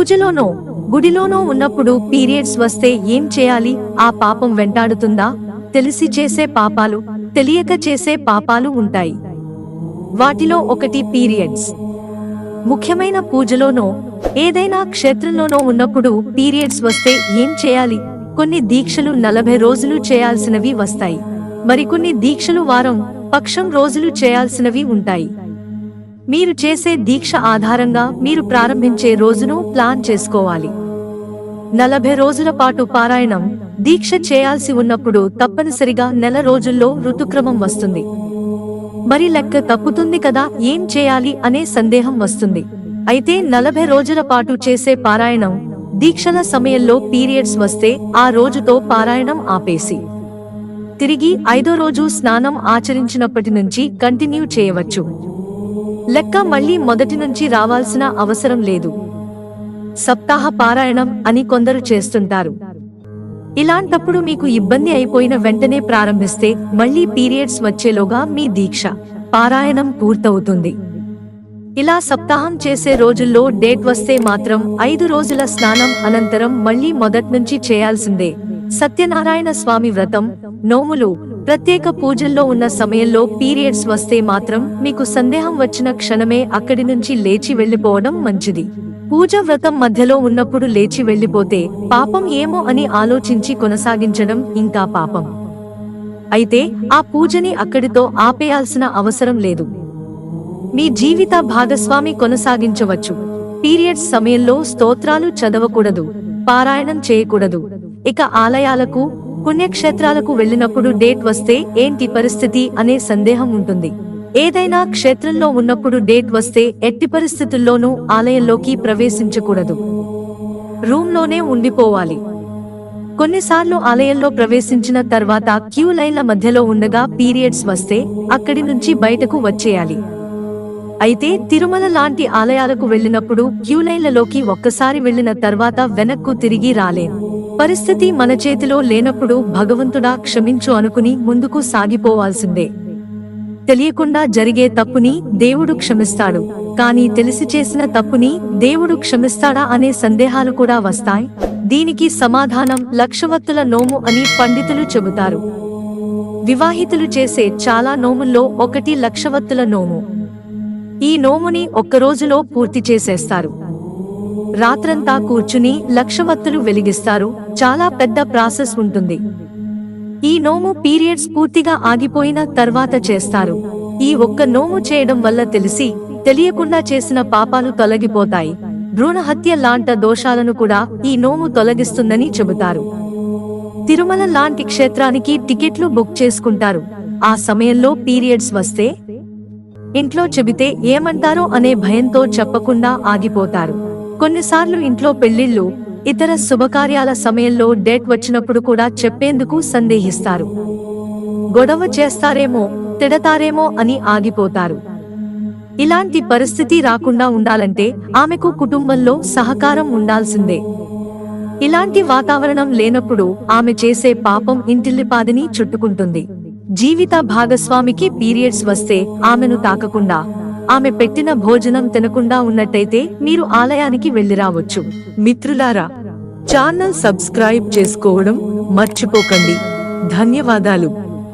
పూజలోనో గుడిలోనో ఉన్నప్పుడు పీరియడ్స్ వస్తే ఏం చేయాలి? ఆ పాపం వెంటాడుతుందా? తెలిసి చేసే పాపాలు తెలియక చేసే పాపాలు ఉంటాయి. వాటిలో ఒకటి పీరియడ్స్. ముఖ్యమైన పూజలోనో ఏదైనా క్షేత్రంలోనో ఉన్నప్పుడు పీరియడ్స్ వస్తే ఏం చేయాలి? కొన్ని దీక్షలు నలభై రోజులు చేయాల్సినవి వస్తాయి. మరికొన్ని దీక్షలు వారం పక్షం రోజులు చేయాల్సినవి ఉంటాయి. మీరు చేసే దీక్ష ఆధారంగా మీరు ప్రారంభించే రోజును ప్లాన్ చేసుకోవాలి. నలభై రోజుల పాటు పారాయణం దీక్ష చేయాల్సి ఉన్నప్పుడు తప్పనిసరిగా నెల రోజుల్లో ఋతుక్రమం వస్తుంది. మరి లెక్క తప్పుతుంది కదా ఏం చేయాలి అనే సందేహం వస్తుంది. అయితే నలభై రోజుల పాటు చేసే పారాయణం దీక్షల సమయంలో పీరియడ్స్ వస్తే ఆ రోజుతో పారాయణం ఆపేసి తిరిగి ఐదో రోజు స్నానం ఆచరించినప్పటి నుంచి కంటిన్యూ చేయవచ్చు. లెక్క మళ్ళీ మొదటి నుంచి రావాల్సిన అవసరం లేదు. సప్తాహ పారాయణం అని కొందరు చేస్తుంటారు. ఇలాంటప్పుడు మీకు ఇబ్బంది అయిపోయిన వెంటనే ప్రారంభిస్తే మళ్ళీ పీరియడ్స్ వచ్చేలోగా మీ దీక్ష పారాయణం పూర్తవుతుంది. ఇలా సప్తాహం చేసే రోజుల్లో డేట్ వస్తే మాత్రం ఐదు రోజుల స్నానం అనంతరం మళ్ళీ మొదట్నుంచి చేయాల్సిందే. సత్యనారాయణ స్వామి వ్రతం నోములు ప్రత్యేక పూజల్లో ఉన్న సమయంలో పీరియడ్స్ వస్తే మాత్రం మీకు సందేహం వచ్చిన క్షణమే అక్కడి నుంచి లేచి వెళ్ళిపోవడం మంచిది. పూజ వ్రతం మధ్యలో ఉన్నప్పుడు లేచి వెళ్ళిపోతే పాపం ఏమో అని ఆలోచించి కొనసాగించడం ఇంకా పాపం. అయితే ఆ పూజని అక్కడితో ఆపేయాల్సిన అవసరం లేదు. మీ జీవిత భాగస్వామి కొనసాగించవచ్చు. పీరియడ్స్ సమయంలో స్తోత్రాలు చదవకూడదు పారాయణం చేయకూడదు. ఇక ఆలయాలకు పుణ్యక్షేత్రాలకు వెళ్ళినప్పుడు డేట్ వస్తే ఏంటి పరిస్థితి అనే సందేహం ఉంటుంది. ఏదైనా క్షేత్రంలో ఉన్నప్పుడు డేట్ వస్తే ఎట్టి పరిస్థితుల్లోనూ ఆలయంలోకి ప్రవేశించకూడదు. రూమ్లోనే ఉండిపోవాలి. కొన్నిసార్లు ఆలయంలో ప్రవేశించిన తర్వాత క్యూ లైన్ల మధ్యలో ఉండగా పీరియడ్స్ వస్తే అక్కడి నుంచి బయటకు వచ్చేయాలి. అయితే తిరుమల లాంటి ఆలయాలకు వెళ్ళినప్పుడు క్యూ లైన్లలోకి ఒక్కసారి వెళ్ళిన తర్వాత వెనక్కు తిరిగి రాలేదు పరిస్థితి మన చేతిలో లేనప్పుడు భగవంతుడా క్షమించు అనుకుని ముందుకు సాగిపోవాల్సిందే. తెలియకుండా జరిగే తప్పుని దేవుడు క్షమిస్తాడు. కానీ తెలిసి చేసిన తప్పుని దేవుడు క్షమిస్తాడా అనే సందేహాలు కూడా వస్తాయి. దీనికి సమాధానం లక్షవత్తుల నోము అని పండితులు చెబుతారు. వివాహితులు చేసే చాలా నోముల్లో ఒకటి లక్షవత్తుల నోము. ఈ నోముని ఒక్క రోజులో పూర్తి చేసేస్తారు. రాత్రంతా కూర్చుని లక్షవత్తులు వెలిగిస్తారు. చాలా పెద్ద ప్రాసెస్ ఉంటుంది. ఈ నోము పీరియడ్స్ పూర్తిగా ఆగిపోయిన తర్వాత చేస్తారు. ఈ ఒక్క నోము చేయడం వల్ల తెలిసి తెలియకుండా చేసిన పాపాలు తొలగిపోతాయి. భ్రూణహత్య లాంట దోషాలను కూడా ఈ నోము తొలగిస్తుందని చెబుతారు. తిరుమల లాంటి క్షేత్రానికి టికెట్లు బుక్ చేసుకుంటారు. ఆ సమయంలో పీరియడ్స్ వస్తే ఇంట్లో చెబితే ఏమంటారో అనే భయంతో చెప్పకుండా ఆగిపోతారు. కొన్నిసార్లు ఇంట్లో పెళ్ళిళ్ళు ఇతర శుభకార్యాల సమయంలో డేట్ వచ్చినప్పుడు కూడా చెప్పేందుకు సందేహిస్తారు. గొడవ చేస్తారేమో తిడతారేమో అని ఆగిపోతారు. ఇలాంటి పరిస్థితి రాకుండా ఉండాలంటే ఆమెకు కుటుంబంలో సహకారం ఉండాల్సిందే. ఇలాంటి వాతావరణం లేనప్పుడు ఆమె చేసే పాపం ఇంటిల్లిపాదిని చుట్టుకుంటుంది. జీవిత భాగస్వామికి పీరియడ్స్ వస్తే ఆమెను తాకకుండా ఆమె పెట్టిన భోజనం తినకుండా ఉన్నట్టయితే మీరు ఆలయానికి వెళ్ళిరావచ్చు మిత్రులారా ఛానల్ సబ్స్క్రైబ్ చేసుకోవడం మర్చిపోకండి. ధన్యవాదాలు.